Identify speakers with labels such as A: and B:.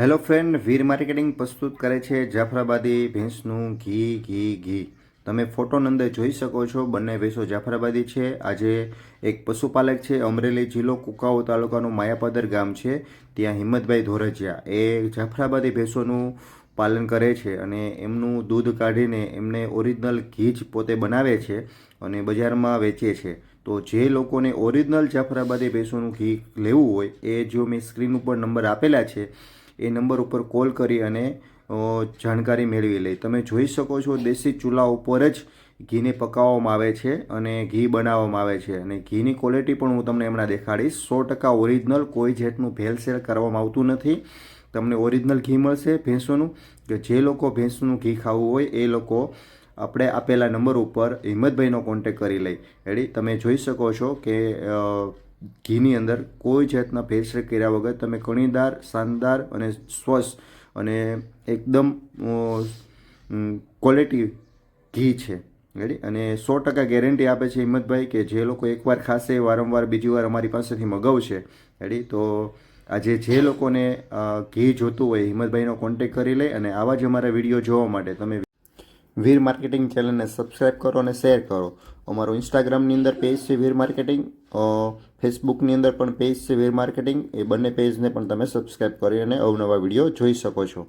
A: Hello friend વીર marketing પ્રસ્તુત કરે છે જાફરાબાદી ભેંસનું ઘી ઘી ઘી. તમે ફોટોની અંદર જોઈ શકો છો, બંને ભેંસો જાફરાબાદી છે. આજે એક પશુપાલક છે, અમરેલી જિલ્લો કુકાઓ તાલુકાનું માયાપદર ગામ છે. ત્યાં હિંમતભાઈ ધોરજિયા એ જાફરાબાદી ભેંસોનું પાલન કરે છે અને એમનું દૂધ કાઢીને એમને ઓરિજિનલ ઘી જ પોતે બનાવે છે અને બજારમાં વેચે છે. તો જે લોકોને ઓરિજિનલ જાફરાબાદી ભેંસોનું ઘી લેવું હોય એ જો મેં સ્ક્રીન ઉપર નંબર આપેલા છે એ નંબર ઉપર કોલ કરી અને જાણકારી મેળવી લે તમે જોઈ શકો છો દેશી ચૂલા ઉપર જ ઘીને પકાવવામાં આવે છે અને ઘી બનાવવામાં આવે છે. અને ઘીની ક્વોલિટી પણ હું તમને હમણાં દેખાડીશ. સો ટકા ઓરિજિનલ કોઈ જેટનું ભેળસેળ કરવામાં આવતું નથી. તમને ઓરિજિનલ ઘી મળશે ભેંસોનું. કે જે લોકો ભેંસનું ઘી ખાવું હોય એ લોકો આપણે આપેલા નંબર ઉપર હિંમતભાઈનો કોન્ટેક કરી લઈ. એડી તમે જોઈ શકો છો કે ઘીની અંદર કોઈ જાતના ભેળસેળ કર્યા વગર તમે કણીદાર, શાનદાર અને સ્વસ્થ અને એકદમ ક્વોલિટી ઘી છે. રેડી અને સો ટકા ગેરંટી આપે છે હિંમતભાઈ કે જે લોકો એકવાર ખાશે, વારંવાર બીજી વાર અમારી પાસેથી મગાવશે. રેડી તો આજે જે લોકોને ઘી જોતું હોય હિંમતભાઈનો કોન્ટેક કરી લે અને આવા જ અમારા વીડિયો જોવા માટે તમે વીર માર્કેટિંગ ચેનલને સબસ્ક્રાઇબ કરો અને શેર કરો. અમારો ઇન્સ્ટાગ્રામની અંદર પેજ છે વીર માર્કેટિંગ. ફેસબુકની અંદર પણ પેજ છે વેર માર્કેટિંગ એ બંને પેજને પણ તમે સબસ્ક્રાઈબ કરી અને અવનવા વીડિયો જોઈ શકો છો.